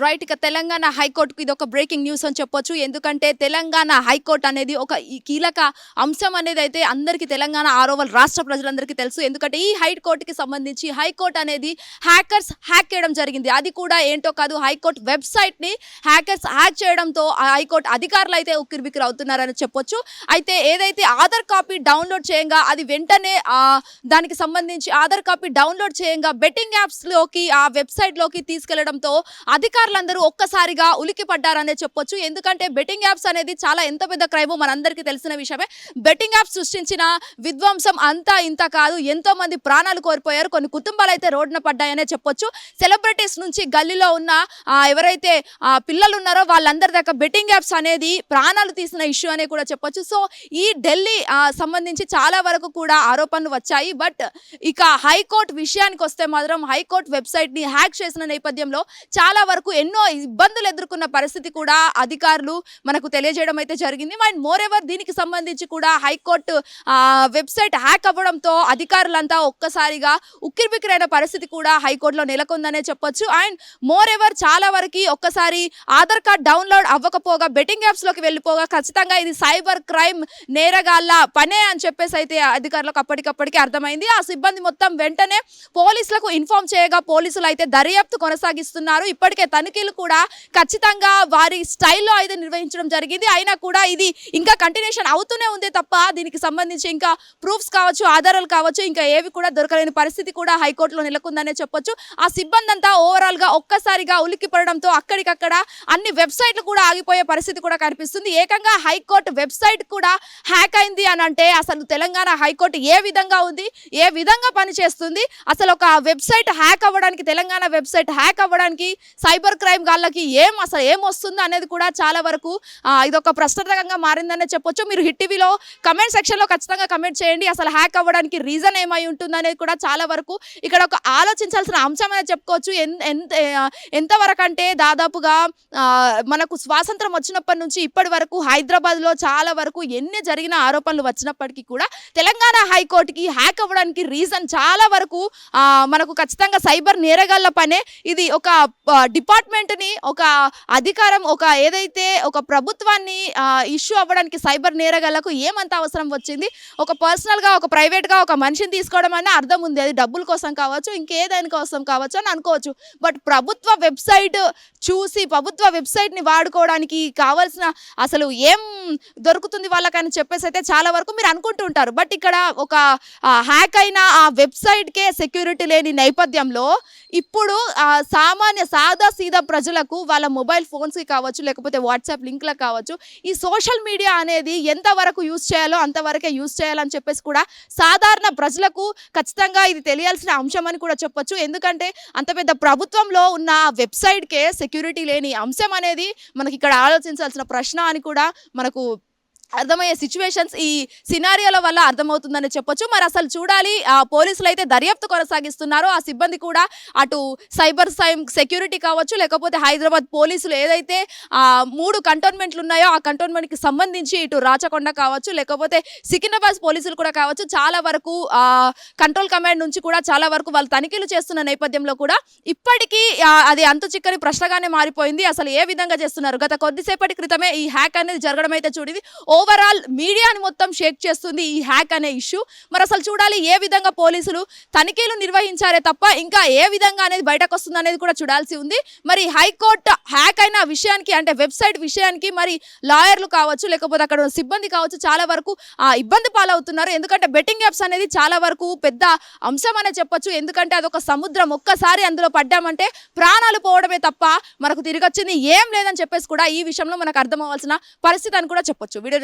Right ఇక తెలంగాణ హైకోర్టుకు ఇది ఒక బ్రేకింగ్ న్యూస్ అని చెప్పొచ్చు. ఎందుకంటే తెలంగాణ హైకోర్టు అనేది ఒక ఈ కీలక అంశం అనేది అయితే అందరికీ తెలంగాణ ఆరోవల్ రాష్ట్ర ప్రజలందరికీ తెలుసు. ఎందుకంటే ఈ హైకోర్టుకి సంబంధించి హైకోర్టు అనేది హ్యాకర్స్ హ్యాక్ చేయడం జరిగింది. అది కూడా ఏంటో కాదు హైకోర్టు వెబ్సైట్ని హ్యాకర్స్ హ్యాక్ చేయడంతో ఆ హైకోర్టు అధికారులు అయితే ఉక్కిరిబిక్కిరి అవుతున్నారని చెప్పొచ్చు. అయితే ఏదైతే ఆధార్ కాపీ డౌన్లోడ్ చేయంగా అది వెంటనే దానికి సంబంధించి ఆధార్ కాపీ డౌన్లోడ్ చేయంగా బెట్టింగ్ యాప్స్లోకి ఆ వెబ్సైట్లోకి తీసుకెళ్ళడంతో అధికారులు అధికారులందరూ ఒక్కసారిగా ఉలికి పడ్డారనే చెప్పొచ్చు. ఎందుకంటే బెట్టింగ్ యాప్స్ అనేది చాలా ఎంత పెద్ద క్రైమో మనందరికీ తెలిసిన విషయమే. బెట్టింగ్ యాప్స్ సృష్టించిన విధ్వంసం అంతా ఇంత కాదు. ఎంతో మంది ప్రాణాలు కోల్పోయారు. కొన్ని కుటుంబాలు అయితే రోడ్డున పడ్డాయనే చెప్పొచ్చు. సెలబ్రిటీస్ నుంచి గల్లీలో ఉన్న ఎవరైతే పిల్లలు ఉన్నారో వాళ్ళందరి దాకా బెట్టింగ్ యాప్స్ అనేది ప్రాణాలు తీసిన ఇష్యూ అనే కూడా చెప్పొచ్చు. సో ఈ ఢిల్లీ సంబంధించి చాలా వరకు కూడా ఆరోపణలు వచ్చాయి. బట్ ఇక హైకోర్టు విషయానికి వస్తే మాత్రం హైకోర్టు వెబ్సైట్ని హ్యాక్ చేసిన నేపథ్యంలో చాలా వరకు ఎన్నో ఇబ్బందులు ఎదుర్కొన్న పరిస్థితి కూడా అధికారులు మనకు తెలియజేయడం అయితే జరిగింది. అండ్ మోర్ ఎవర్ దీనికి సంబంధించి కూడా హైకోర్టు వెబ్సైట్ హ్యాక్ అవ్వడంతో అధికారులంతా ఒక్కసారిగా ఉక్కిరిబిక్కిరైన పరిస్థితి కూడా హైకోర్టులో నెలకొందనే చెప్పొచ్చు. అండ్ మోర్ ఎవర్ చాలా వరకు ఒక్కసారి ఆధార్ కార్డ్ డౌన్లోడ్ అవ్వకపోగా బెట్టింగ్ యాప్స్లోకి వెళ్ళిపోగా ఖచ్చితంగా ఇది సైబర్ క్రైమ్ నేరగాళ్ళ పనే అని చెప్పేసి అయితే అధికారులకు అప్పటికప్పటికి అర్థమైంది. ఆ సిబ్బంది మొత్తం వెంటనే పోలీసులకు ఇన్ఫార్మ్ చేయగా పోలీసులు అయితే దర్యాప్తు కొనసాగిస్తున్నారు. ఇప్పటికే తనిఖీలు కూడా ఖచ్చితంగా వారి స్టైల్లో అయితే నిర్వహించడం జరిగింది. అయినా కూడా ఇది ఇంకా కంటిన్యూషన్ అవుతూనే ఉంది తప్ప దీనికి సంబంధించి ఇంకా ప్రూఫ్స్ కావచ్చు ఆధారాలు కావచ్చు ఇంకా ఏవి కూడా దొరకలేని పరిస్థితి కూడా హైకోర్టులో నెలకొందనే చెప్పొచ్చు. ఆ సిబ్బంది అంతా ఓవరాల్గా ఒక్కసారిగా ఉలిక్కి పడడంతో అక్కడికక్కడ అన్ని వెబ్సైట్లు కూడా ఆగిపోయే పరిస్థితి కూడా కనిపిస్తుంది. ఏకంగా హైకోర్టు వెబ్సైట్ కూడా హ్యాక్ అయింది అని అంటే అసలు తెలంగాణ హైకోర్టు ఏ విధంగా ఉంది ఏ విధంగా పనిచేస్తుంది అసలు ఒక వెబ్సైట్ హ్యాక్ అవ్వడానికి తెలంగాణ వెబ్సైట్ హ్యాక్ అవ్వడానికి సైబర్ క్రైమ్ గాళ్ళకి ఏం అసలు ఏం వస్తుంది అనేది కూడా చాలా వరకు ఇదొక ప్రశ్నార్థకంగా మారిందనే చెప్పొచ్చు. మీరు హిట్ టీవీలో కమెంట్ సెక్షన్లో ఖచ్చితంగా కమెంట్ చేయండి. అసలు హ్యాక్ అవ్వడానికి రీజన్ ఏమై ఉంటుంది అనేది కూడా చాలా వరకు ఇక్కడ ఒక ఆలోచించాల్సిన అంశం అనేది చెప్పుకోవచ్చు. ఎన్- ఎంత ఎంతవరకు అంటే దాదాపుగా మనకు స్వాతంత్రం వచ్చినప్పటి నుంచి ఇప్పటి వరకు హైదరాబాద్లో చాలా వరకు ఎన్ని జరిగిన ఆరోపణలు వచ్చినప్పటికీ కూడా తెలంగాణ హైకోర్టుకి హ్యాక్ అవ్వడానికి రీజన్ చాలా వరకు మనకు ఖచ్చితంగా సైబర్ నేరగాళ్ళ పనే. ఇది ఒక డిపార్ట్మెంట్ని ఒక అధికారం ఒక ఏదైతే ఒక ప్రభుత్వాన్ని ఇష్యూ అవ్వడానికి సైబర్ నేరగాళ్ళకు ఏమంత అవసరం వచ్చింది? ఒక పర్సనల్గా ఒక ప్రైవేట్గా ఒక మనిషిని తీసుకోవడం అనే అర్థం ఉంది. అది డబ్బుల కోసం కావచ్చు ఇంకేదాని కోసం కావచ్చు అని అనుకోవచ్చు. బట్ ప్రభుత్వ వెబ్సైట్ చూసి ప్రభుత్వ వెబ్సైట్ని వాడుకోవడానికి కావాల్సిన అసలు ఏం దొరుకుతుంది వాళ్ళకని చెప్పేసి అయితే చాలా వరకు మీరు అనుకుంటూ ఉంటారు. బట్ ఇక్కడ ఒక హ్యాక్ అయిన ఆ వెబ్సైట్కే సెక్యూరిటీ లేని నేపథ్యంలో ఇప్పుడు సామాన్య సాదా సీదా ప్రజలకు వాళ్ళ మొబైల్ ఫోన్స్కి కావచ్చు లేకపోతే వాట్సాప్ లింక్లకు కావచ్చు ఈ సోషల్ మీడియా అనేది ఎంతవరకు యూజ్ చేయాలో అంతవరకే యూజ్ చేయాలని చెప్పేసి కూడా సాధారణ ప్రజలకు ఖచ్చితంగా ఇది తెలియాల్సిన అంశం అని కూడా చెప్పొచ్చు. ఎందుకంటే అంత పెద్ద ప్రభుత్వంలో ఉన్న వెబ్సైట్కే సెక్యూరిటీ లేని అంశం అనేది మనకి ఇక్కడ ఆలోచించాల్సిన ప్రశ్న అని కూడా మనకు అర్థమయ్యే సిచ్యువేషన్స్ ఈ సినారియోల వల్ల అర్థమవుతుందని చెప్పొచ్చు. మరి అసలు చూడాలి ఆ పోలీసులు అయితే దర్యాప్తు కొనసాగిస్తున్నారు ఆ సిబ్బంది కూడా అటు సైబర్ సైమ్ సెక్యూరిటీ కావచ్చు లేకపోతే హైదరాబాద్ పోలీసులు ఏదైతే ఆ మూడు కంటోన్మెంట్లు ఉన్నాయో ఆ కంటోన్మెంట్కి సంబంధించి ఇటు రాచకొండ కావచ్చు లేకపోతే సికింద్రాబాద్ పోలీసులు కూడా కావచ్చు చాలా వరకు ఆ కంట్రోల్ కమాండ్ నుంచి కూడా చాలా వరకు వాళ్ళు తనిఖీలు చేస్తున్న నేపథ్యంలో కూడా ఇప్పటికీ అది అంతు చిక్కని ప్రశ్నగానే మారిపోయింది. అసలు ఏ విధంగా చేస్తున్నారు? గత కొద్దిసేపటి క్రితమే ఈ హ్యాక్ అనేది జరగడం అయితే చూడింది ఓవరాల్ మీడియాని మొత్తం షేక్ చేస్తుంది ఈ హ్యాక్ అనే ఇష్యూ. మరి అసలు చూడాలి ఏ విధంగా పోలీసులు తనిఖీలు నిర్వహించారే తప్ప ఇంకా ఏ విధంగా అనేది బయటకు వస్తుంది అనేది కూడా చూడాల్సి ఉంది. మరి హైకోర్టు హ్యాక్ అయిన విషయానికి అంటే వెబ్సైట్ విషయానికి మరి లాయర్లు కావచ్చు లేకపోతే అక్కడ సిబ్బంది కావచ్చు చాలా వరకు ఆ, ఇబ్బంది పాలవుతున్నారు. ఎందుకంటే బెట్టింగ్ యాప్స్ అనేది చాలా వరకు పెద్ద అంశం అనే చెప్పొచ్చు. ఎందుకంటే అదొక సముద్రం. ఒక్కసారి అందులో పడ్డామంటే ప్రాణాలు పోవడమే తప్ప మనకు తిరిగి వచ్చింది ఏం లేదని చెప్పేసి కూడా ఈ విషయంలో మనకు అర్థం అవ్వాల్సిన పరిస్థితి అని కూడా చెప్పొచ్చు. Video